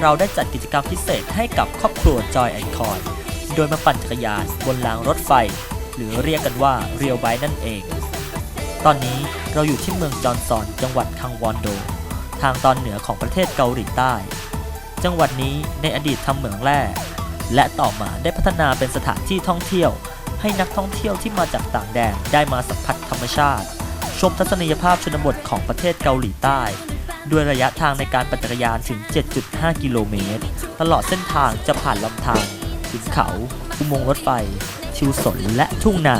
เราได้จัดกิจกรรมพิเศษให้กับครอบครัว Joy and Coy โดยมาปั่นจักรยานบนรางรถไฟ หรือเรียกกันว่าเรียวไบนั่นเอง ตอนนี้เราอยู่ที่เมืองจอนซอน จังหวัดคังวอนโด ทางตอนเหนือของประเทศเกาหลีใต้ จังหวัดนี้ในอดีตทำเหมืองแร่และต่อมาได้พัฒนาเป็นสถานที่ท่องเที่ยว ให้นักท่องเที่ยวที่มาจากต่างแดนได้มาสัมผัสธรรมชาติ ชมทัศนียภาพชนบทของประเทศเกาหลีใต้ ด้วยระยะทางในการปั่นจักรยานถึง 7.5 กิโลเมตร ตลอดเส้นทางจะผ่านลำธารขุนเขาอุโมงค์รถไฟ ชิวสนและทุ่งนา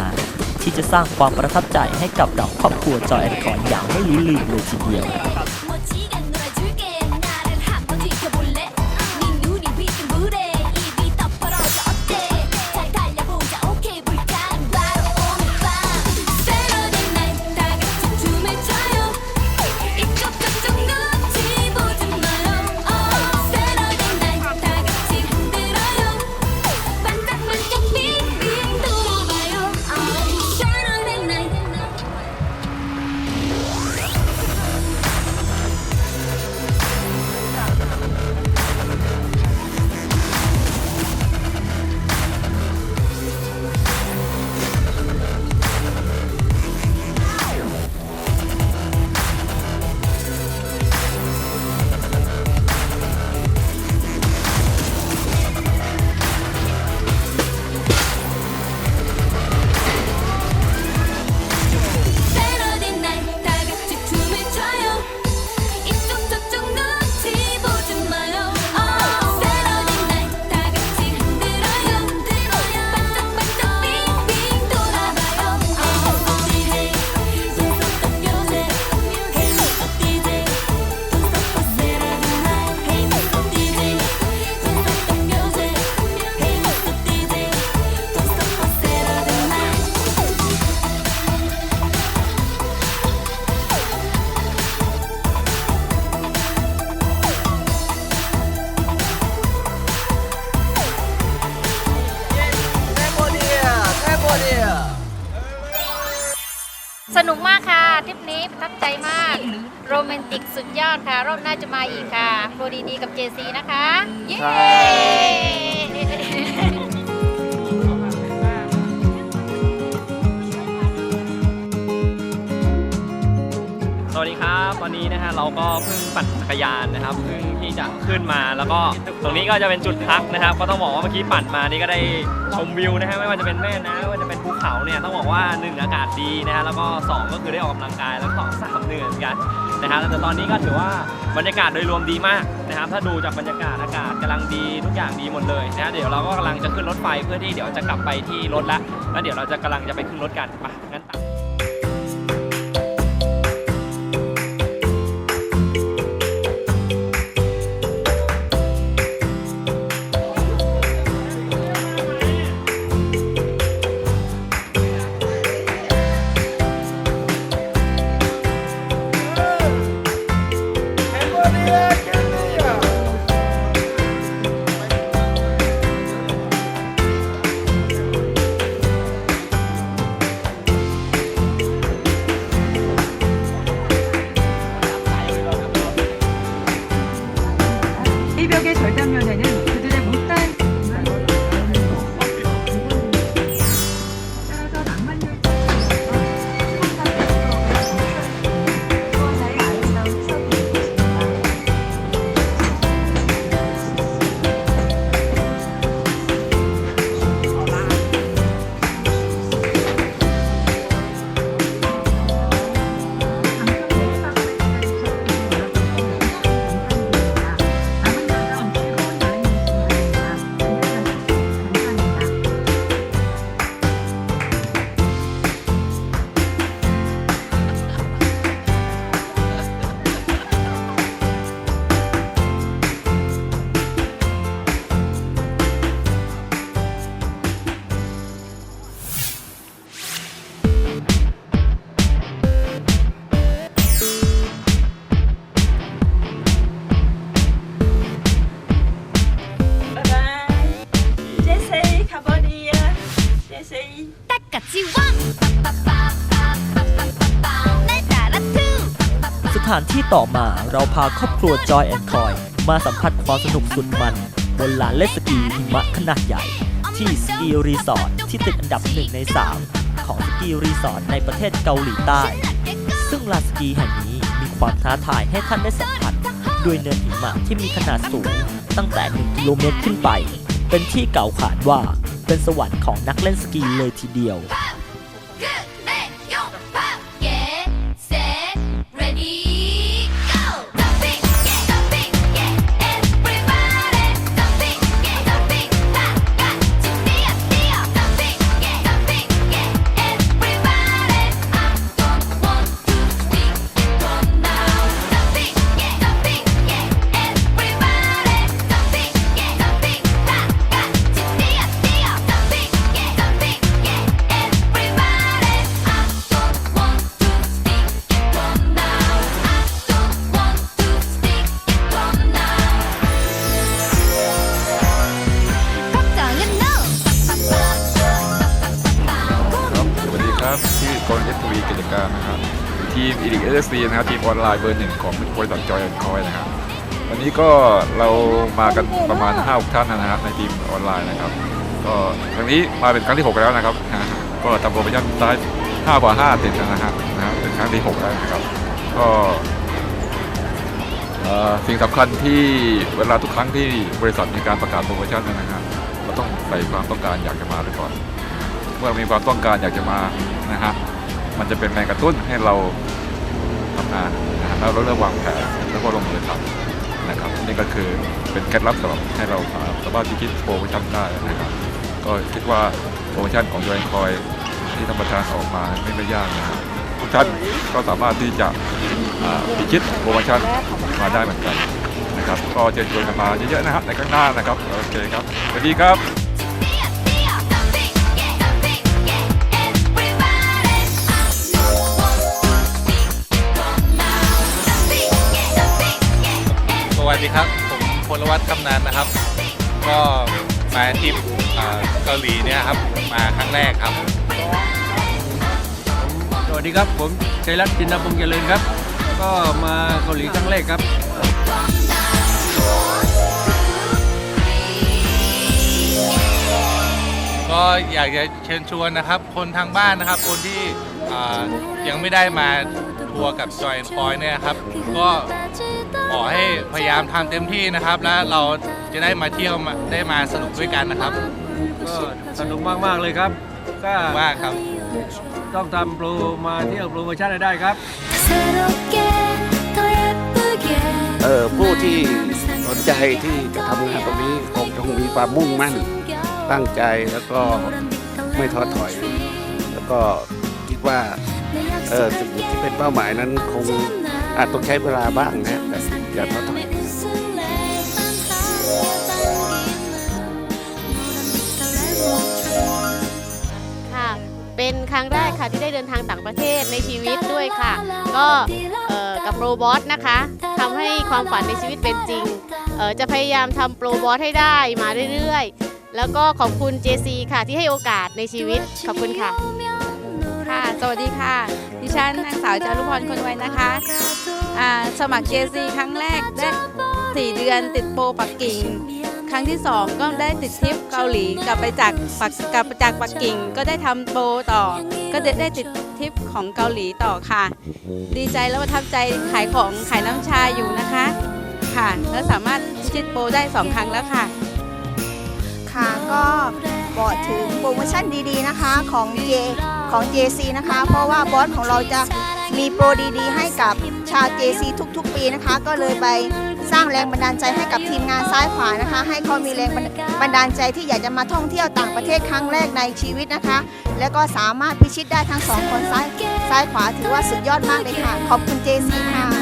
ที่จะสร้างความประทับใจให้กับเราครอบครัวจอยแอนคอนอย่างไม่ลืมเลยทีเดียว สนุกมากค่ะทริปนี้ประทับใจมาก โรแมนติกสุดยอดค่ะ รอบหน้าจะมาอีกค่ะโปรดีๆกับเจซีนะคะ เย้สวัสดีครับวันนี้นะฮะเราก็เพิ่งปั่นจักรยานนะครับเพิ่งที่จะขึ้นมาแล้วก็ตรงนี้ก็จะเป็นจุดพักนะครับ ก็ต้องบอกว่าเมื่อกี้ปั่นมานี่ก็ได้ชมวิวนะฮะไม่ว่าจะเป็นแม่น้ำไม่ว่าจะเป็น ภูเขาเนี่ยต้องบอกว่าหนึ่งอากาศดีนะฮะแล้วก็สองก็คือได้ออกกำลังกายแล้วก็สามเหนื่อยกันนะฮะแต่ตอนนี้ก็ถือว่าบรรยากาศโดยรวมดีมากนะครับถ้าดูจากบรรยากาศอากาศกำลังดีทุกอย่างดีหมดเลยนะฮะเดี๋ยวเราก็กำลังจะขึ้นรถไฟเพื่อที่เดี๋ยวจะกลับไปที่รถละแล้วเดี๋ยวเราจะกำลังจะไปขึ้นรถกันไปานที่ต่อมาเราพาครอบครัว Joy and Coy มาสัมผัสความสนุกสุดมัน บนลานเล่นสกีหิมะขนาดใหญ่ ที่สกีรีสอร์ทที่ติดอันดับ1ใน 3 ของสกีรีสอร์ทในประเทศเกาหลีใต้ ซึ่งลานสกีแห่งนี้มีความท้าทายให้ท่านได้สัมผัสด้วยเนินหิมะที่มีขนาดสูงตั้งแต่ 1 กิโลเมตรขึ้นไป เป็นที่เก่าขานว่าเป็นสวรรค์ของนักเล่นสกีเลยทีเดียว ทีมอีลิกเอสซีนะครับทีมออนไลน์เบอร์หนึ่งของบริษัทจอยแอนคอยนะครับวันนี้ก็เรามากันประมาณ5้าท่านนะครับในทีมออนไลน์นะครับ ก็ครั้งนี้มาเป็นครั้งที่ 6 แล้วนะครับ ก็ทำโปรโมชั่นได้5กว่า5ติดนะครับนะครับเป็นครั้งที่ 6 แล้วนะครับก็สิ่งสำคัญที่เวลาทุกครั้งที่บริษัทมีการประกาศโปรโมชั่นนะครับเราต้องใส่ความต้องการอยากจะมาไปก่อน เมื่อมีความต้องการอยากจะมานะฮะ มันจะเป็นแรงกระตุ้นให้เราทำงานนะฮะแล้วเราเริ่มวางแผนแล้วก็ลงมือทำนะครับ นี่ก็คือเป็นเคล็ดลับสำหรับให้เราสามารถที่คิดโปรโมชั่นได้นะครับ ก็คิดว่าโปรโมชั่นของยูเอ็นคอยที่ธรรมทานออกมาไม่ได้ยากนะครับทุกท่านก็สามารถที่จะพิชิตโปรโมชั่นมาได้เหมือนกันนะครับ ก็เชิญชวนกันมาเยอะๆนะครับในข้างหน้านะครับโอเคครับสวัสดีครับ ดีครับ ผมพลวัตคำนานนะครับ ก็มาทริปเอ่อเกาหลีเนี่ยครับ มาครั้งแรกครับ สวัสดีครับ ผมชัยรัตน์จินดาพงษ์เจริญครับ ก็มาเกาหลีครั้งแรกครับ ก็อยากจะเชิญชวนนะครับ คนทางบ้านนะครับ คนที่เอ่อยังไม่ได้มาทัวร์กับจอยคอยเนี่ยครับ ก็ ขอให้พยายามทำเต็มที่นะครับ และเราจะได้มาเที่ยวมาได้มาสนุกด้วยกันนะครับก็สนุกมาก ๆ เลยครับ ก็มากครับต้องทำโปรมาเที่ยวโปรโมชั่นให้ได้ครับ เออผู้ที่สนใจที่จะทำงานตรงนี้คงต้องมีความมุ่งมั่น ตั้งใจแล้วก็ไม่ท้อถอย แล้วก็คิดว่าเออสิ่งที่เป็นเป้าหมายนั้นคงอาจต้องใช้เวลาบ้างนะแต่ อย่าท้อถอยค่ะ เป็นครั้งแรกค่ะที่ได้เดินทางต่างประเทศในชีวิตด้วยค่ะ ก็เอ่อกับโปรบอสนะคะทำให้ความฝันในชีวิตเป็นจริงเอ่อจะพยายามทำโปรบอสให้ได้มาเรื่อยๆ แล้วก็ขอบคุณ JC ค่ะที่ให้โอกาสในชีวิต ขอบคุณค่ะ ค่ะ สวัสดีค่ะดิ ฉันนางสาวจารุพรคนไวยนะคะอ่าสมัคร JC ครั้งแรกได้ 4 เดือนติดโปรปักกิ่ง ครั้งที่ 2 ก็ได้ติดทริปเกาหลีกลับไปจากปักกลับจากปักกิ่งก็ได้ทำโปรต่อ ก็ได้ได้ติดทริปของเกาหลีต่อค่ะ ดีใจและประทับใจขายของขายน้ำชาอยู่นะคะ ค่ะ แล้วสามารถพิชิตโปรได้ 2 ครั้งแล้วค่ะ ค่ะก็บอกถึงโปรโมชั่นดีๆนะคะของ J ของ JC นะคะ เพราะว่าบอสของเราจะมีโปรดีๆ ให้กับชาว JC ทุกๆ ปีนะคะ ก็เลยไปสร้างแรงบันดาลใจให้กับทีมงานซ้ายขวานะคะ ให้เขามีแรงบันดาลใจที่อยากจะมาท่องเที่ยวต่างประเทศครั้งแรกในชีวิตนะคะ แล้วก็สามารถพิชิตได้ทั้งสองคนซ้ายซ้ายขวาถือว่าสุดยอดมากเลยค่ะ ขอบคุณ JC ค่ะ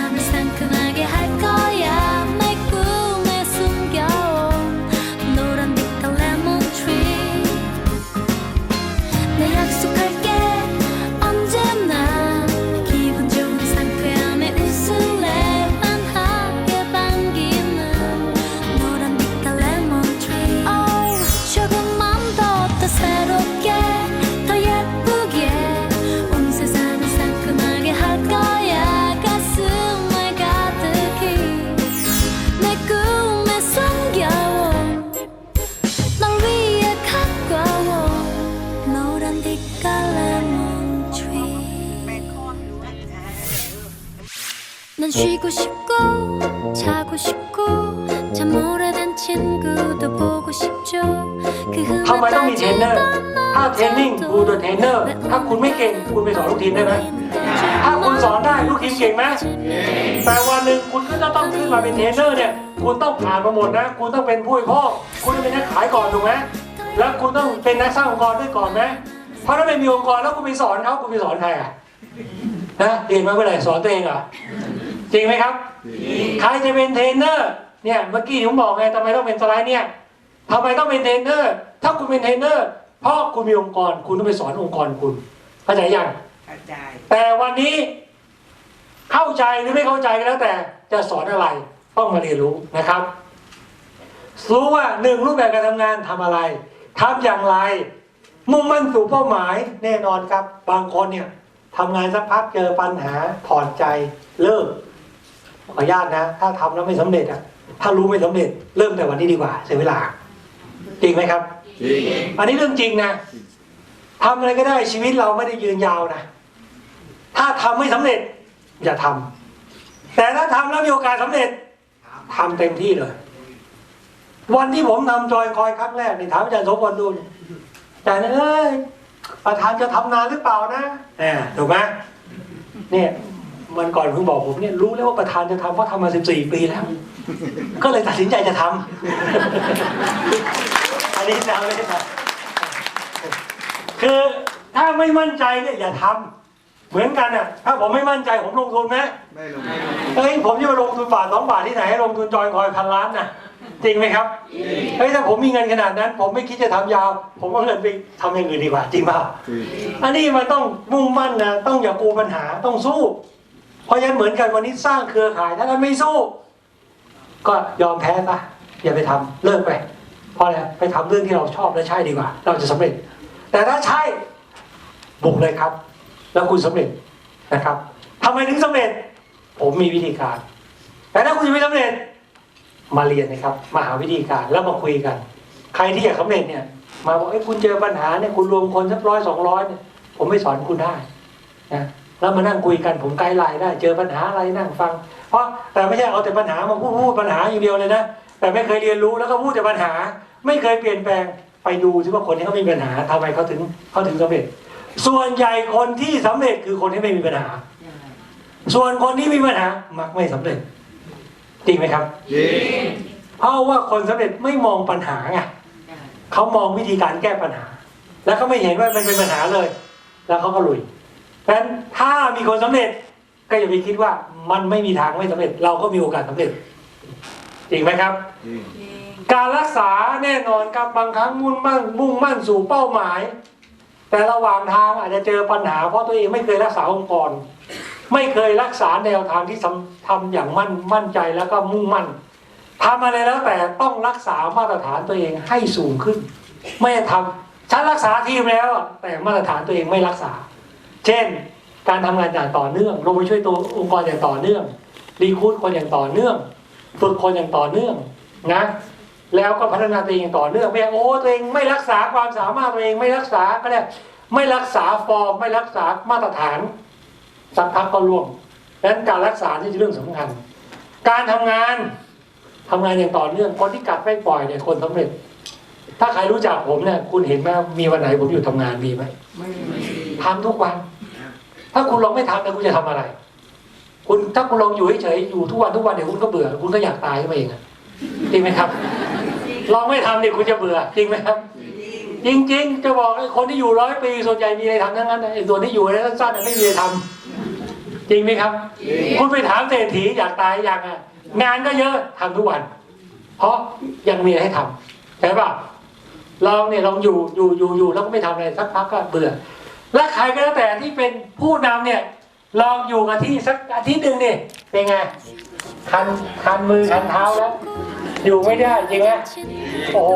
อนลูกทีมได้ไหมถ้าคุณสอนได้ลูกทีมเก่งไหมแต่วันหนึ่งคุณก็จะต้องขึ้นมาเป็นเทรนเนอร์เนี่ยคุณต้องผ่านมาหมดนะ คุณต้องเป็นผู้บริโภคคุณต้องเป็นนักขายก่อนถูกไหมแล้วคุณต้องเป็นนักสร้างองค์กรด้วยก่อนไหมเพราะถ้าไม่มีองค์กรแล้วคุณไปสอนเขาคุณไปสอนใครอะนะเรียนมาเมื่อไหร่สอนตัวเองเหรอจริงไหมครับ ใครจะเป็นเทรนเนอร์เนี่ยเมื่อกี้ผมบอกไงทำไมต้องเป็นสไลด์เนี่ยทำไมต้องเป็นเทรนเนอร์ ถ้าคุณเป็นเทรนเนอร์ เพราะคุณมีองค์กร คุณต้องไปสอนองค์กรคุณเข้าใจยัง แต่วันนี้เข้าใจหรือไม่เข้าใจก็แล้วแต่จะสอนอะไรต้องมาเรียนรู้นะครับรู้ว่าหนึ่งรูปแบบการทำงานทำอะไรทำอย่างไร มุ่งมั่นสู่เป้าหมายแน่นอนครับ บางคนเนี่ยทำงานสักพักเจอปัญหาถอนใจเลิกขออนุญาตนะ ถ้าทำแล้วไม่สำเร็จอะถ้ารู้ไม่สำเร็จเริ่มแต่วันนี้ดีกว่า เสียเวลา จริงไหมครับจริงอันนี้เรื่องจริงนะทำอะไรก็ได้ชีวิตเราไม่ได้ยืนยาวนะ ถ้าทำไม่สำเร็จ อย่าทำแต่ถ้าทำแล้วมีโอกาสสำเร็จทำเต็มที่เลย วันที่ผมทำจอยคอยครั้งแรกนี่ถามอาจารย์โสพลดูนี่อาจารย์เอ้ยประธานจะทำนานหรือเปล่านะเนี่ยถูกไหมเนี่ยมันก่อนเพิ่งบอกผมเนี่ยรู้แล้วว่าประธานจะทำเพราะทำมาสิบสี่ปีแล้ว ก็เลยตัดสินใจจะทำอันนี้จะไม่ได้คือถ้าไม่มั่นใจเนี่ยอย่าทำ เหมือนกันอะถ้าผมไม่มั่นใจผมลงทุนไหมไม่ลงเฮ้ยผมจะมาลงทุนบาทสองบาทที่ไหนให้ลงทุนจอยคอยพันล้านนะจริงไหมครับเฮ้ยถ้าผมมีเงินขนาดนั้น ผมไม่คิดจะทำยาว ผมเอาเงินไปทำอย่างอื่นดีกว่า จริงเปล่าอันนี้มันต้องมุ่งมั่นนะต้องอย่ากลัวปัญหาต้องสู้ เพราะฉะนั้นเหมือนกันวันนี้สร้างเครือข่ายถ้าท่านไม่สู้ ก็ยอมแพ้ปะอย่าไปทำเลิกไปเพราะอะไรไปทำเรื่องที่เราชอบและใช่ดีกว่า เราจะสำเร็จ แต่ถ้าใช่บุกเลยครับ แล้วคุณสำเร็จนะครับทำไมถึงสำเร็จ ผมมีวิธีการ แต่ถ้าคุณยังไม่สำเร็จ มาเรียนนะครับ มาหาวิธีการแล้วมาคุยกัน ใครที่อยากสำเร็จเนี่ย มาบอกไอ้คุณเจอปัญหาเนี่ยคุณรวมคนสักร้อยสองร้อยเนี่ยผมไม่สอนคุณได้นะแล้วมานั่งคุยกันผมไกด์ไลน์ได้เจอปัญหาอะไรนั่งฟัง เพราะแต่ไม่ใช่เอาแต่ปัญหามาพูดพูดปัญหาอย่างเดียวเลยนะแต่ไม่เคยเรียนรู้แล้วก็พูดแต่ปัญหา ไม่เคยเปลี่ยนแปลงไปดูซิว่าคนที่เขามีปัญหาทำไมเขาถึงเขาถึงสำเร็จ ส่วนใหญ่คนที่สำเร็จคือคนที่ไม่มีปัญหา ส่วนคนที่มีปัญหามักไม่สำเร็จ จริงไหมครับจริงเพราะว่าคนสำเร็จไม่มองปัญหาไงเขามองวิธีการแก้ปัญหา แล้วเขาไม่เห็นว่ามันเป็นปัญหาเลย แล้วเขาก็ลุยเพราะฉะนั้นถ้ามีคนสำเร็จก็อย่าไปคิดว่ามันไม่มีทางไม่สำเร็จ เราก็มีโอกาสสำเร็จจริงไหมครับ การรักษาแน่นอนครับบางครั้งมุ่งมั่นมุ่งมั่นสู่เป้าหมาย แต่ระหว่างทางอาจจะเจอปัญหา เพราะตัวเองไม่เคยรักษาองค์กร ไม่เคยรักษาแนวทางที่ทำอย่างมั่นมั่นใจแล้วก็มุ่งมั่นทำอะไรแล้วแต่ต้องรักษามาตรฐานตัวเองให้สูงขึ้น ไม่ได้ทำฉันรักษาทีมแล้ว แต่มาตรฐานตัวเองไม่รักษา เช่น การทำงานอย่างต่อเนื่องลงไปช่วยตัวองค์กรอย่างต่อเนื่องรีคูดคนอย่างต่อเนื่องฝึกคนอย่างต่อเนื่องนะ แล้วก็พัฒนาตัวเองอย่างต่อเนื่องไม่ใช่โอ้ตัวเองไม่รักษาความสามารถตัวเองไม่รักษาก็ได้ไม่รักษาฟอร์มไม่รักษามาตรฐานสักพักก็ร่วงดังนั้นการรักษานี่เป็นเรื่องสำคัญ การทำงานทำงานอย่างต่อเนื่องคนที่กัดไม่ปล่อยเนี่ยคนสำเร็จ ถ้าใครรู้จักผมเนี่ยคุณเห็นไหมมีวันไหนผมหยุดทำงานมีไหมทำทุกวัน ถ้าคุณลองไม่ทำเนี่ยคุณจะทำอะไร คุณถ้าคุณลองอยู่เฉยๆอยู่ทุกวันทุกวันเดี๋ยวคุณก็เบื่อ คุณก็อยากตายขึ้นมาเองอะจริงไหมครับ ลองไม่ทำเนี่ยคุณจะเบื่อ จริงไหมครับ จริงๆจะบอกไอ้คนที่อยู่ร้อยปีส่วนใหญ่มีอะไรทำทั้งนั้นนะไอ้ตัวที่อยู่ในสั้นๆน่ะไม่มีอะไรทำจริงไหมครับ คุณไปถามเศรษฐีอยากตายยังอะงานก็เยอะทำทุกวัน เพราะยังมีอะไรให้ทำใช่ป่ะลองเนี่ยลองอยู่อยู่อยู่อยู่แล้วก็ไม่ทำอะไรสักพักก็เบื่อ และใครก็แล้วแต่ที่เป็นผู้นำเนี่ยลองอยู่กับที่สักอาทิตย์หนึ่งนี่เป็นไงคันคันมือคันเท้าแล้ว อยู่ไม่ได้จริงไหมโอ้โ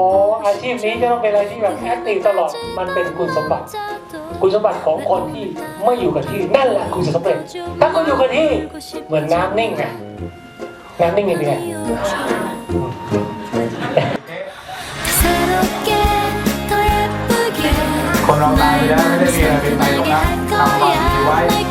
อาชีพนี้จะต้องเป็นอะไรที่แบบแอคทีงตลอด มันเป็นคุณสมบัติ คุณสมบัติของคนที่ไม่อยู่กับที่นั่นแหละคุณจะสำเร็จ ถ้าคุณอยู่กับที่เหมือนน้ำนิ่งไงน้ำนิ่งเป็นไงคนเราตายไปแล้วไม่ได้มีอะไรเป็นไปหรอกนะทำความดีไว้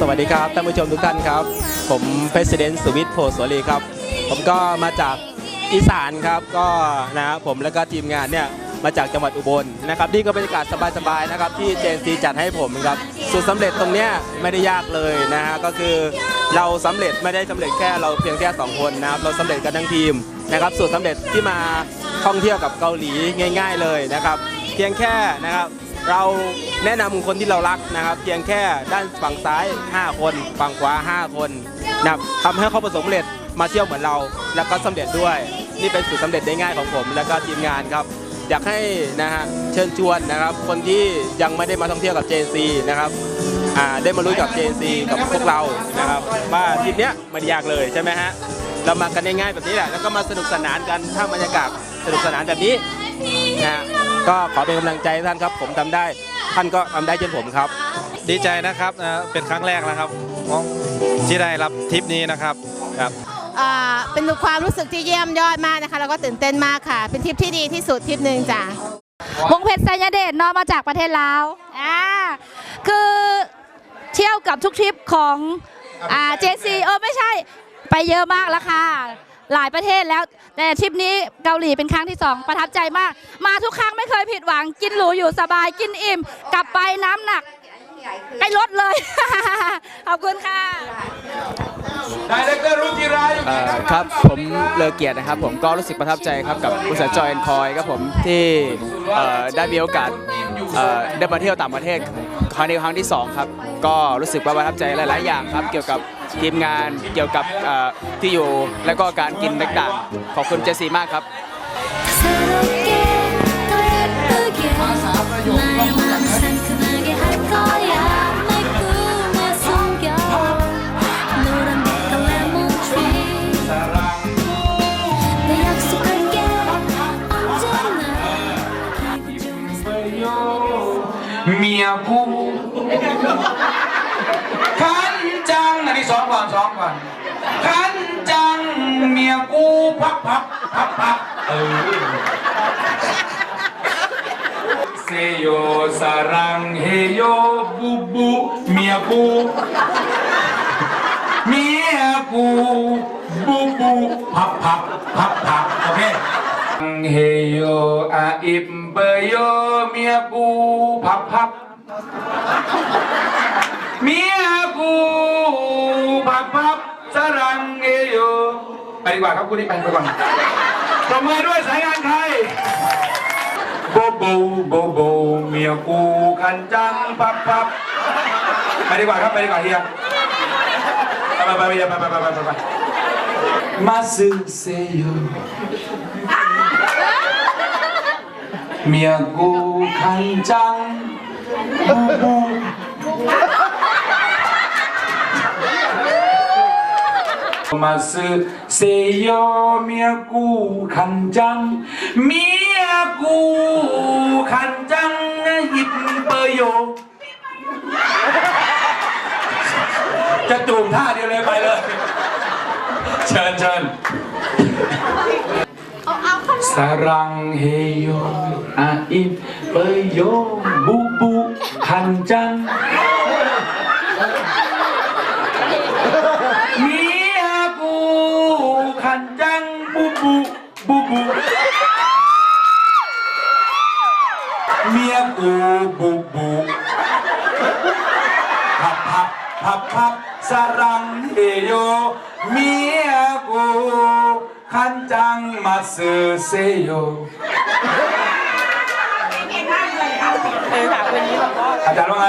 สวัสดีครับท่านผู้ชมทุกท่านครับ ผม President สุวิทย์โพสวรีครับ ผมก็มาจากอีสานครับก็นะครับผมแล้วก็ทีมงานเนี่ยมาจากจังหวัดอุบลนะครับนี่ก็บรรยากาศสบายๆนะครับที่เจนซีจัดให้ผมครับสูตรสำเร็จตรงเนี้ยไม่ได้ยากเลยนะฮะก็คือเราสำเร็จไม่ได้สำเร็จแค่เราเพียงแค่สองคนนะครับเราสำเร็จกันทั้งทีมนะครับสูตรสำเร็จที่มาท่องเที่ยวกับเกาหลีง่าย ๆ เลยนะครับ เพียงแค่นะครับ เราแนะนำคนที่เรารักนะครับ เพียงแค่ด้านฝั่งซ้าย 5 คน ฝั่งขวา 5 คนนะครับทำให้เขาประสบความสำเร็จมาเที่ยวเหมือนเรา แล้วก็สำเร็จด้วย นี่เป็นสูตรสำเร็จได้ง่ายของผม แล้วก็ทีมงานครับ อยากให้นะฮะเชิญชวนนะครับ คนที่ยังไม่ได้มาท่องเที่ยวกับ JC นะครับได้มารู้จัก JC กับพวกเรานะครับว่าทริปเนี้ยไมันยากเลยใช่ไหมฮะเรามากันง่ายๆแบบนี้แหละแล้วก็มาสนุกสนานกันถ้าบรรยากาศสนุกสนานแบบนี้ นะฮะก็ขอเป็นกำลังใจให้ท่านครับ ผมทำได้ ท่านก็ทำได้เช่นผมครับ ดีใจนะครับนะเป็นครั้งแรกนะครับของที่ได้รับทริปนี้นะครับครับอ่าเป็นความรู้สึกที่เยี่ยมยอดมากนะคะ แล้วก็ตื่นเต้นมากค่ะ เป็นทริปที่ดีที่สุดทริปหนึ่งจ้ะ วงเพชรไซยเดชเนอมาจากประเทศลาวอ่าคือเที่ยวกับทุกทริปของอ่าเจซีเออไม่ใช่ไปเยอะมากแล้วค่ะ หลายประเทศแล้ว แต่ทริปนี้เกาหลีเป็นครั้งที่สองประทับใจมาก มาทุกครั้งไม่เคยผิดหวัง กินหรูอยู่สบายกินอิ่ม กลับไปน้ำหนักไปลดเลย ขอบคุณค่ะเอ่อครับผมเลอเกียรตินะครับ ผมก็รู้สึกประทับใจครับกับบริษัทจอยแอนคอยครับผมที่ได้มีโอกาสได้มาเที่ยวต่างประเทศครั้งนี้ครั้งที่สองครับ ก็รู้สึกว่าประทับใจหลาย ๆ อย่างครับเกี่ยวกับ ทีมงานเกี่ยวกับที่อยู่และก็การกินต่างๆ ขอบคุณเจสซี่มากครับเมียกู สองก่อนสองก่อนคันจังเมียกูพักพักพักพักเออโยสรังเฮโยบูบูเมียกูเมียกูบูบูพับพับพับพับโอเคเฮโยอาอิมเบโยเมียกูพับพับเมียกู รังเอโยไปดีกว่าครับคุณนี่ไปก่อนปรบมือด้วยสายงานไทยโบโบโบโบเมียกูคันจังปับปับไปดีกว่าครับไปดีกว่าเฮียไปไปไปไปไปไปไปมาซึเซโยเมียกูคันจังบูบู มาซึเซโยเมียกูคันจัง เมียกูคันจังหยิบเปอร์โย จะจูบท่าเดียวเลยไปเลย เชิญเชิญสรังเฮโยอาอินเปอร์โยบูบูคันจัง เมีย บูบูเมียกูบูบูพับพับพับพับสรังเฮโยเมียกูคันจังมาสือเซโยอาจารย์ว่าไง